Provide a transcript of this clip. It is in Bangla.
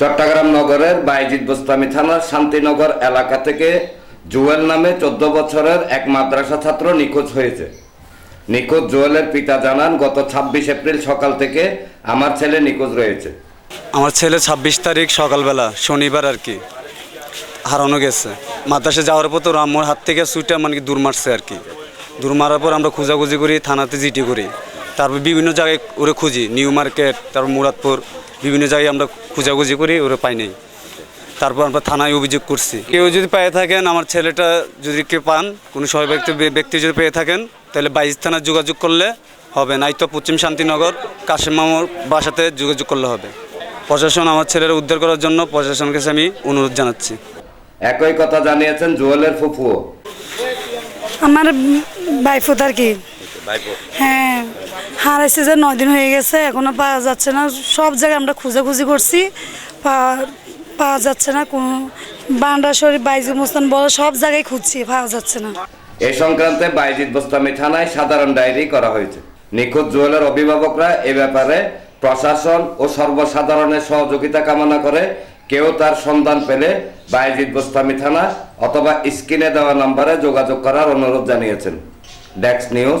চট্টগ্রাম নগরের বাইজিদ বোস্তামি থানার শান্তিনগর এলাকা থেকে জুয়েল নামে চোদ্দ বছরের এক মাদ্রাসা ছাত্র নিখোঁজ হয়েছে। নিখোঁজ জুয়েলের পিতা জানান, গত ছাব্বিশ এপ্রিল সকাল থেকে আমার ছেলে নিখোঁজ রয়েছে। আমার ছেলে ছাব্বিশ তারিখ সকালবেলা, শনিবার আর কি, হারানো গেছে। মাদ্রাসে যাওয়ার পর তো ওর আম্মুর হাত থেকে সুইটা মানে কি দূর মারছে আর কি। দূর মারার পর আমরা খোঁজাখুঁজি করি, থানাতে জিটি করি। তারপর বিভিন্ন জায়গায় ওরে খুঁজি নিউ মার্কেট তারপর মুরাদপুর বিভিন্ন জায়গায় আমরা খোঁজাখুঁজি করি ওরে পাই নাই। তারপর আমরা থানায় অভিযোগ করছি। কেউ যদি পেয়ে থাকেন আমার ছেলেটা যদি কেউ পান কোনো সবাই ব্যক্তি ব্যক্তি যদি পেয়ে থাকেন তাহলে বাইশ থানায় যোগাযোগ করলে হবে। নাই তো পশ্চিম শান্তিনগর কাশিম মামুর বাসাতে যোগাযোগ করলে হবে। প্রশাসন আমার ছেলের উদ্ধার করার জন্য প্রশাসনের কাছে আমি অনুরোধ জানাচ্ছি। একই কথা জানিয়েছেন জুয়েলের ফুফুও আমার বাইফুত আর কি। হ্যাঁ হারাইছে যে নয় দিন হয়ে গেছে এখনও পাওয়া যাচ্ছে না। সব জায়গায় আমরা খুঁজাখুঁজি করছি। পাওয়া- যাচ্ছে না কোনো। বান্ডা শরীফ বাইজি মুস্তান বড় সব জায়গায় খুঁজছি পাওয়া যাচ্ছে না। এ সংক্রান্তে বাইজিদ বোস্তামি থানায় সাধারণ ডায়েরি করা হয়েছে। নিখোঁজ জুয়েলের অভিভাবকরা এ ব্যাপারে প্রশাসন ও সর্বসাধারণের সহযোগিতা কামনা করে কেউ তার সন্ধান পেলে বাইজিদ বোস্তামি থানা অথবা স্ক্রিনে দেওয়া নম্বরে যোগাযোগ করার অনুরোধ জানিয়েছেন। ডেক্স news